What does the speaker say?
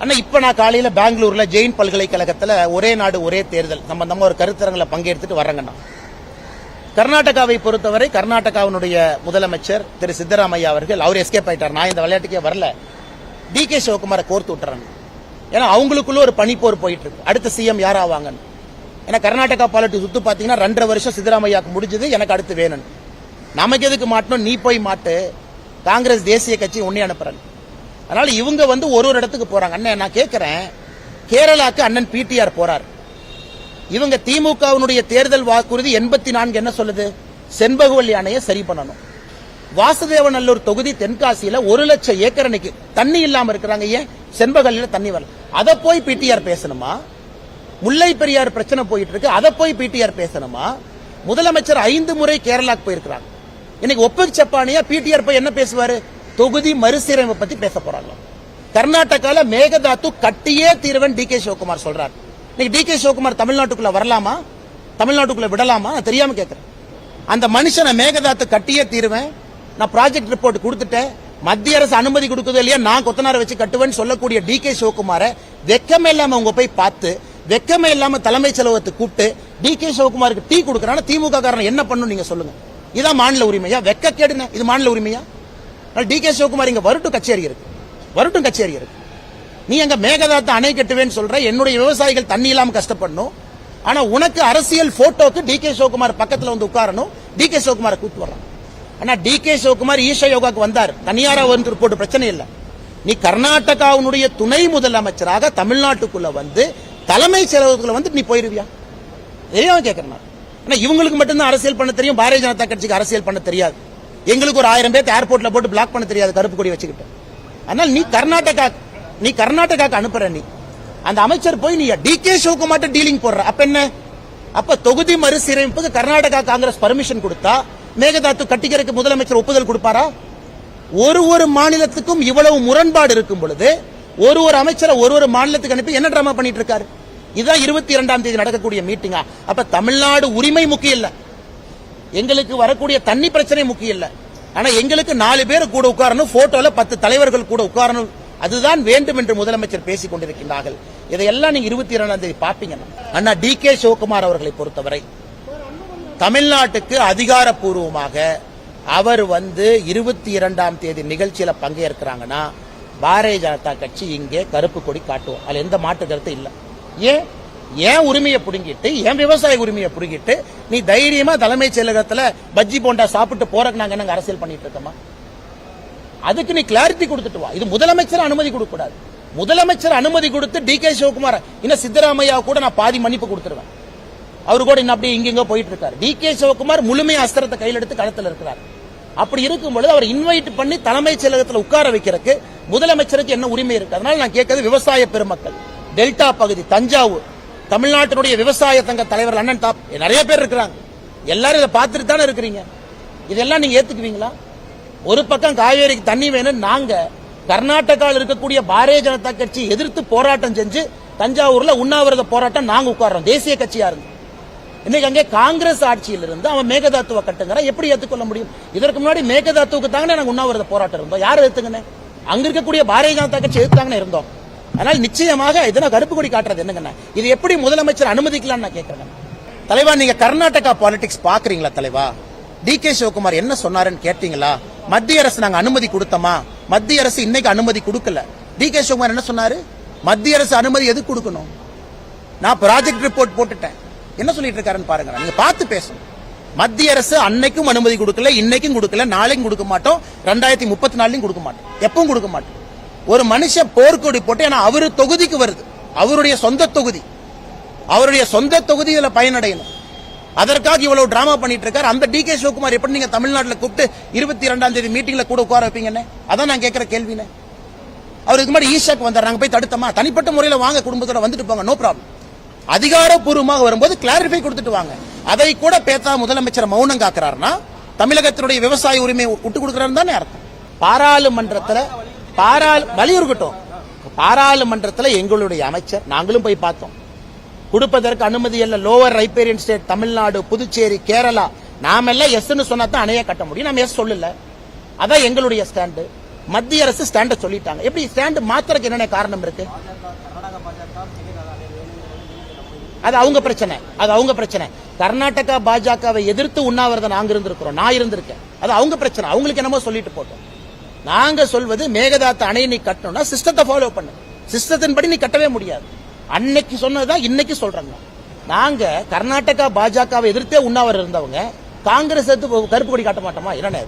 ஆனா இப்ப நான் காலையில பெங்களூர்ல ஜெயின் பல்கலைக்கழகத்துல ஒரே நாடு ஒரே தேர்தல். சம்பந்தமா ஒரு கருத்தரங்களை பங்கெடுத்துட்டு வரங்கண்ணா கர்நாடகாவை பொறுத்தவரை கர்நாடகாவினுடைய முதலமைச்சர் திரு சித்தராமையா அவர்கள் அவர் எஸ்கேப் ஆயிட்டார். நான் இந்த விளையாட்டுக்கே வரல. டி கே சிவகுமாரை கோர்த்து விட்டுறாங்க ஏன்னா அவங்களுக்குள்ள ஒரு பனிப்போர் போயிட்டு இருக்கு அடுத்த சிஎம் யார் ஆவாங்கன்னு ஏன்னா கர்நாடகா பாலிட்டிக்ஸ் சுத்து பாத்தீங்கன்னா ரெண்டரை வருஷம் சித்தராமையாக்கு முடிஞ்சது எனக்கு அடுத்து வேணும் நமக்கு எதுக்கு மாட்டணும்? நீ போய் மாட்டு. காங்கிரஸ் தேசிய கட்சி உன்னே அனுப்புறாங்க அதனால இவங்க வந்து ஒரு ஒரு இடத்துக்கு போறாங்க. அண்ணன் நான் கேட்கிறேன் கேரளாக்கு அண்ணன் பிடிஆர் போறார். இவங்க திமுகவினுடைய தேர்தல் வாக்குறுதி எண்பத்தி நான்கு என்ன சொல்லுது? செண்பகவல்லி அணையை சரி பண்ணணும். வாசுதேவநல்லூர் தொகுதி தென்காசியில ஒரு லட்சம் ஏக்கர் அன்னைக்கு தண்ணி இல்லாம இருக்கிறாங்க. ஏன்? செண்பகல்ல தண்ணி வரல. அதை போய் பிடிஆர் பேசணுமா? முல்லை பெரியார் பிரச்சனை போயிட்டு இருக்கு. அதை போய் பிடிஆர் பேசணுமா? முதலமைச்சர் ஐந்து முறை கேரளாக்கு போயிருக்கிறாங்க இன்னைக்கு ஒப்பக் சப்பானியா பிடிஆர் போய் என்ன பேசுவாரு? தொகுதி மறுசீரமைப்பு பத்தி பேச போறாங்க. கர்நாடகால மேகதாத்து கட்டியே தீர்வன் டி கே சிவகுமார் சொல்றாரு. இன்னைக்கு டி கே சிவகுமார் தமிழ்நாட்டுக்குள்ள வரலாமா? தமிழ்நாட்டுக்குள்ள விடலாமா? நான் தெரியாம கேட்கிறேன் அந்த மனுஷனை மேகதாத்து கட்டியே தீருவேன். நான் ப்ராஜெக்ட் ரிப்போர்ட் கொடுத்துட்டேன். மத்திய அரசு அனுமதி கொடுக்குதோ இல்லையா நான் கொத்தனார வச்சு கட்டுவேன்னு சொல்லக்கூடிய டி கே சிவகுமார வெக்கமே இல்லாம அவங்க போய் பார்த்து வெக்கமே இல்லாம தலைமைச் செலவத்தை கூப்பிட்டு டி கே சிவகுமாருக்கு டீ கொடுக்கறான திமுக காரணம் என்ன பண்ணும் நீங்க சொல்லுங்க. இதான் மாநில உரிமையா? வெக்க கேடுன இது மாநில உரிமையா? டி கே சிவகுமார் இங்க வரட்டும் கச்சேரி இருக்கு. வரட்டும் கச்சேரி இருக்கு. நீ எங்க மேகதாத்த அணை கட்டுவேன்னு சொல்ற என்னுடைய விவசாயிகள் தண்ணி இல்லாம கஷ்டப்படணும். ஆனா உனக்கு அரசியல் போட்டோக்கு டி கே சிவகுமார் பக்கத்துல வந்து உட்காரணும் டி கே சிவகுமாரை கூப்பிட்டு வர்றான். ஆனா டி கே சிவகுமார் ஈஷா யோகாக்கு வந்தார். தனியாரா வந்து போட்டு பிரச்சனை இல்லை. நீ கர்நாடகாவினுடைய துணை முதலமைச்சராக தமிழ்நாட்டுக்குள்ள வந்து தலைமை செலவுகளை வந்து நீ போயிருவியா? தெரியாம கேட்கறேன் ஆனா இவங்களுக்கு மட்டும்தான் அரசியல் பண்ண தெரியும் பாரதிய ஜனதா கட்சிக்கு அரசியல் பண்ண தெரியாது. எங்களுக்கு ஒரு ஆயிரம் பேர் ஏர்போர்ட்ல போட்டு பிளாக் பண்ண தெரியாது கருப்பு கொடி வச்சுக்கிட்டு. அதனால நீ கர்நாடகா நீ கர்நாடகாக்கு அனுப்புற நீ. அந்த அமைச்சர் போய் நீ டி கே சிவகுமார்ட்ட டீலிங் போடுற. அப்ப என்ன? அப்ப தொகுதி மறுசீரமைப்புக்கு கர்நாடகா காங்கிரஸ் பர்மிஷன் கொடுத்தா மேகதாத்து கட்டிக்கிறதுக்கு முதலமைச்சர் ஒப்புதல் கொடுப்பாரா? ஒரு ஒரு மாநிலத்துக்கும் இவ்வளவு முரண்பாடு இருக்கும் பொழுது ஒரு ஒரு அமைச்சரை ஒரு ஒரு மாநிலத்துக்கு அனுப்பி என்ன டிராமா பண்ணிட்டு இருக்காரு? இதுதான் இருபத்தி இரண்டாம் தேதி நடக்கக்கூடிய மீட்டிங்கா அப்ப தமிழ்நாடு உரிமை முக்கியம் இல்ல. எங்களுக்கு வரக்கூடிய தண்ணி பிரச்சனை முக்கியம் இல்லை. ஆனா எங்களுக்கு நாலு பேர் கூட உட்காரணும் போட்டோல பத்து தலைவர்கள் கூட உட்காரணும். அதுதான் வேண்டும் என்று முதலமைச்சர் பேசிக் கொண்டிருக்கின்றார்கள். இதையெல்லாம் நீங்க இருபத்தி இரண்டாம் தேதி பாப்பீங்க. அண்ணா டி கே சிவகுமார் அவர்களை பொறுத்தவரை தமிழ்நாட்டுக்கு அதிகாரப்பூர்வமாக அவர் வந்து இருபத்தி இரண்டாம் தேதி நிகழ்ச்சியில பங்கேற்கிறாங்கன்னா பாரதிய ஜனதா கட்சி இங்கே கருப்பு கொடி காட்டுவோம். அதுல எந்த மாற்று கருத்து இல்லை. ஏன்? ஏன் உரிமையை புடுங்கிட்டு ஏன் விவசாய உரிமையை புடுங்கிட்டு நீ தைரியமா தலைமைச் செயலகத்துல பஜ்ஜி போண்டா சாப்பிட்டு போறக்கு நாங்க என்னங்க அரசியல் பண்ணிட்டு இருக்கோமா? அதுக்கு நீ கிளாரிட்டி கொடுத்துட்டு வா. இது முதலமைச்சர் அனுமதி கொடுக்க கூடாது முதலமைச்சர் அனுமதி கொடுத்து டி கே சிவகுமார் இன்னும் சித்தராமையா கூட நான் பாதி மன்னிப்பு கொடுத்துருவேன். அவரு கூட இன்னும் அப்படியே இங்க போயிட்டு இருக்காரு டி கே சிவகுமார் முழுமையா அஸ்திரத்தை கையில் எடுத்து களத்தில் இருக்கிறார். அப்படி இருக்கும் பொழுது அவர் இன்வைட் பண்ணி தலைமைச் செயலகத்தில் உட்கார வைக்கிறதுக்கு முதலமைச்சருக்கு என்ன உரிமை இருக்கு? அதனால நான் கேட்கறது விவசாய பெருமக்கள். டெல்டா பகுதி தஞ்சாவூர் தமிழ்நாட்டினுடைய விவசாய சங்க தலைவர் அண்ணன் தாப் நிறைய பேர் இருக்கிறாங்க. எல்லாரும் இதை பார்த்துட்டு தானே இருக்கிறீங்க. இதெல்லாம் நீங்க ஏத்துக்குவீங்களா? ஒரு பக்கம் காவேரிக்கு தண்ணி வேணும் நாங்க கர்நாடகாவில் இருக்கக்கூடிய பாரதிய ஜனதா கட்சி எதிர்த்து போராட்டம் செஞ்சு தஞ்சாவூர்ல உண்ணாவிரத போராட்டம் நாங்க உட்கார்றோம். தேசிய கட்சியா இருந்து. இன்னைக்கு அங்கே காங்கிரஸ் ஆட்சியில் இருந்து அவன் மேகதாத்துவ கட்டுங்கிற எப்படி ஏத்துக்கொள்ள முடியும்? இதற்கு முன்னாடி மேகதாத்துவுக்கு தாங்க நாங்க உண்ணாவிரத போராட்டம் இருந்தோம். யார் ஏத்துங்கன்னு அங்க இருக்கக்கூடிய பாரதிய ஜனதா கட்சி எதிர்த்தாங்கன்னு இருந்தோம். ஆனால் நிச்சயமாக இதெல்லாம் கருப்பு கொடி காட்டுறது என்னங்கண்ணா? இது எப்படி முதலமைச்சர் அனுமதிக்கலாம்னு நான் கேட்கறேன். தலைவா நீங்க கர்நாடகா பாலிடிக்ஸ் பாக்குறீங்களா தலைவா? டி கே சிவகுமார் என்ன சொன்னாருன்னு கேட்டீங்களா? மத்திய அரசு நாங்க அனுமதி கொடுத்தோமா? மத்திய அரசு இன்னைக்கு அனுமதி கொடுக்கல. டி கே சிவகுமார் என்ன சொன்னாரு? மத்திய அரசு அனுமதி எது கொடுக்கணும்? நான் ப்ராஜெக்ட் ரிப்போர்ட் போட்டுட்டேன். என்ன சொல்லிட்டு இருக்காருன்னு பாருங்க நீங்க பார்த்து பேசணும் மத்திய அரசு அன்னைக்கும் அனுமதி கொடுக்கல இன்னைக்கும் கொடுக்கல நாளைக்கும் கொடுக்க மாட்டோம் ரெண்டாயிரத்தி முப்பத்தி நாலுலையும் கொடுக்க மாட்டோம். எப்பவும் கொடுக்க மாட்டோம். ஒரு மனுஷன் போர்க்கொடி போட்டு ஏன்னா அவரு தொகுதிக்கு வருது. அவருடைய சொந்த தொகுதி. அவருடைய சொந்த தொகுதியில பயனடையணும். அதற்காக இவ்வளவு டிராமா பண்ணிட்டு இருக்காரு அந்த டி கே சிவகுமார் எப்படி நீங்க தமிழ்நாட்டில் கூப்பிட்டு இருபத்தி இரண்டாம் தேதி மீட்டிங்ல கூட உட்கார வைப்பீங்கன்னு? அதான் நான் கேட்கிற கேள்வினே அவர் இதுக்கு மாதிரி ஈஷாக்கு வந்தார். நாங்க போய் தடுத்தோமா? தனிப்பட்ட முறையில் வாங்க குடும்பத்தோட வந்துட்டு போங்க நோ ப்ராப்ளம் அதிகாரப்பூர்வமாக வரும்போது கிளாரிஃபை கொடுத்துட்டு வாங்க. அதை கூட பேத்தா முதலமைச்சர் மௌனம் காக்குறாருன்னா தமிழகத்தினுடைய விவசாய உரிமையை விட்டு கொடுக்கிறாரு தானே அர்த்தம். பாராளுமன்றத்தில் பாராளு வலியுறுக்கட்டும் பாராளுமன்றத்தில் எங்களுடைய அமைச்சர் நாங்களும் போய் பார்த்தோம். கொடுப்பதற்கு அனுமதி இல்ல lower riparian state Tamil Nadu Puducherry Kerala. நாமெல்லாம் எஸ்ன்னு சொன்னா தான் அணைய கட்ட முடியும். நம்ம எஸ் சொல்லல. அதான் எங்களுடைய ஸ்டாண்டு மத்திய அரசு ஸ்டாண்ட சொல்லிட்டாங்க. எப்படி ஸ்டாண்டு மாத்திரக்கு என்னென்ன காரணம் இருக்கு? அது அவங்க பிரச்சனை. அது அவங்க பிரச்சனை. கர்நாடகா பாஜகவை எதிர்த்து உண்ணாவிரதம் நாங்க இருந்திருக்கிறோம். நான் இருந்திருக்கேன். அது அவங்க பிரச்சனை. அவங்களுக்கு என்னமோ சொல்லிட்டு போட்டோம். நாங்க சொல்வது மேகதாத்து அணையை நீ கட்டணும்னா சிஸ்டத்தை ஃபாலோ பண்ணு. சிஸ்டத்தின்படி நீ கட்டவே முடியாது. அன்னைக்கு சொன்னதுதான் இன்னைக்கு சொல்றாங்க. நாங்க கர்நாடகா பாஜகவை எதிர்த்தே உண்ணாவிரதம் இருந்தவங்க காங்கிரஸ் எடுத்து கருப்பு கொடி காட்ட மாட்டோமா? என்ன